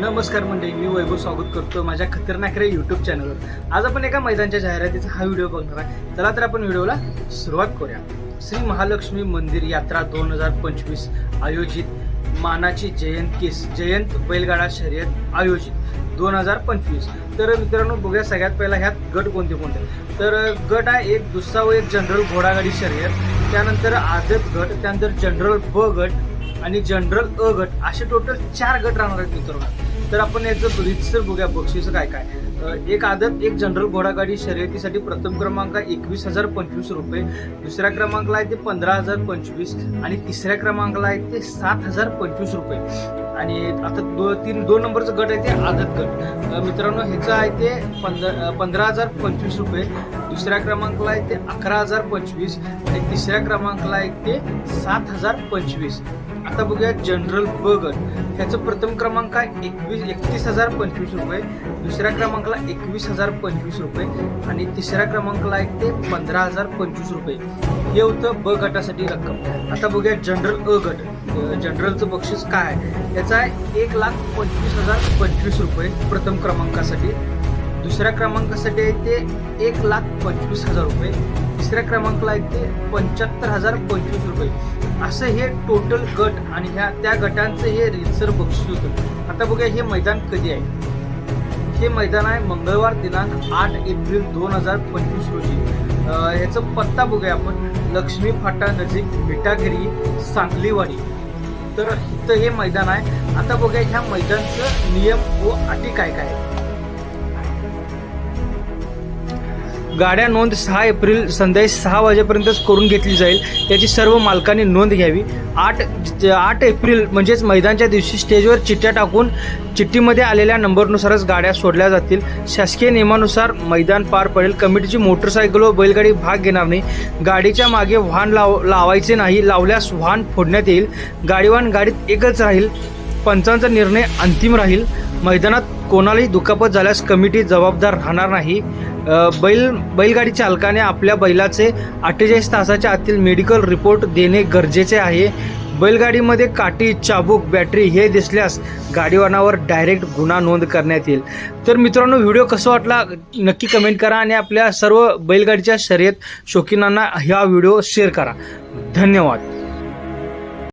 नमस्कार मंडळी मी वैभव स्वागत करतो माझ्या खतरनाक रे यूट्यूब चॅनलवर आज आपण एका मैदानच्या जाहिरातीचा हा व्हिडिओ बघणार आहे. चला तर आपण व्हिडिओला सुरुवात करूया. श्री महालक्ष्मी मंदिर यात्रा दोन हजार पंचवीस आयोजित. मानाची जयंत केस जयंत बैलगाडा शर्यत आयोजित. दोन हजार पंचवीस. तर मित्रांनो बघूया सगळ्यात पहिला ह्यात गट कोणते कोणते? तर गट आहे एक दुसरा व एक जनरल घोडागाडी शर्यत. त्यानंतर आदत गट त्यानंतर जनरल ब गट आणि जनरल अ गट असे टोटल चार गट राहणार आहेत मित्रांनो. तर आपण याचं रितसर बघूया बक्षीस काय काय. एक आदत एक जनरल घोडागाडी शर्यतीसाठी प्रथम क्रमांक एकवीस हजार पंचवीस रुपये दुसऱ्या क्रमांकाला आहे ते पंधरा हजार पंचवीस आणि तिसऱ्या क्रमांकाला आहे ते सात हजार पंचवीस रुपये. आणि आता दो तीन दोन नंबरचं गट आहे ते आदत गट. मित्रांनो ह्याचं आहे ते पंधरा पंधरा हजार पंचवीस रुपये. दुसऱ्या क्रमांकाला आहे ते अकरा हजार पंचवीस. आणि तिसऱ्या क्रमांकाला आहे ते सात हजार पंचवीस. आता बघूया जनरल ब गट. ह्याचं प्रथम क्रमांक आहे एकवीस एकतीस हजार पंचवीस रुपये. दुसऱ्या क्रमांकाला एकवीस हजार पंचवीस रुपये. आणि तिसऱ्या क्रमांकाला आहे ते पंधरा हजार पंचवीस रुपये. हे होतं ब गटासाठी रक्कम. आता बघूया जनरल अ गट. जनरलचं बक्षीस काय? आहे याचं आहे एक लाख पंचवीस हजार पंचवीस रुपये प्रथम क्रमांकासाठी. दुसऱ्या क्रमांकासाठी आहे ते एक लाख पंचवीस हजार रुपये. तिसऱ्या क्रमांकाला आहे ते पंच्याहत्तर हजार पंचवीस रुपये. असं हे टोटल गट आणि ह्या त्या गटांचं हे रितसर बक्षीस होतं. आता बघूया हे मैदान कधी आहे. हे मैदान आहे मंगळवार दिनांक आठ एप्रिल दोन हजार पंचवीस रोजी. अं, ह्याचं पत्ता बघूया आपण. लक्ष्मी फाटा नजीक मिठागिरी सांगलीवाडी. तर इथं हे मैदान आहे. आता बघूया ह्या मैदानचं नियम व अटी काय काय गाड्या नोंद सहा एप्रिल संध्याकाळी सहा वाजेपर्यंतच करून घेतली जाईल. त्याची सर्व मालकांनी नोंद घ्यावी. आठ आठ एप्रिल म्हणजेच मैदानच्या दिवशी स्टेजवर चिठ्ठ्या टाकून चिठ्ठीमध्ये आलेल्या नंबरनुसारच गाड्या सोडल्या जातील. शासकीय नियमानुसार मैदान पार पडेल. कमिटीची मोटरसायकल व बैलगाडी भाग घेणार नाही. गाडीच्या मागे वाहन लाव लावायचे नाही. लावल्यास वाहन फोडण्यात येईल. गाडीवान गाडीत एकच राहील. पंचांचा निर्णय अंतिम राहील. मैदानात कोणालाही दुखापत झाल्यास कमिटी जबाबदार राहणार नाही. बैल बैलगाडी चालकाने आपल्या बैलाचे अठ्ठेचाळीस तासाच्या आतील मेडिकल रिपोर्ट देणे गरजेचे आहे. बैलगाडीमध्ये काठी चाबूक बॅटरी हे दिसल्यास गाडीवानावर डायरेक्ट गुन्हा नोंद करण्यात येईल. तर मित्रांनो व्हिडिओ कसा वाटला नक्की कमेंट करा आणि आपल्या सर्व बैलगाडीच्या शर्यत शौकीनांना हा व्हिडिओ शेअर करा. धन्यवाद.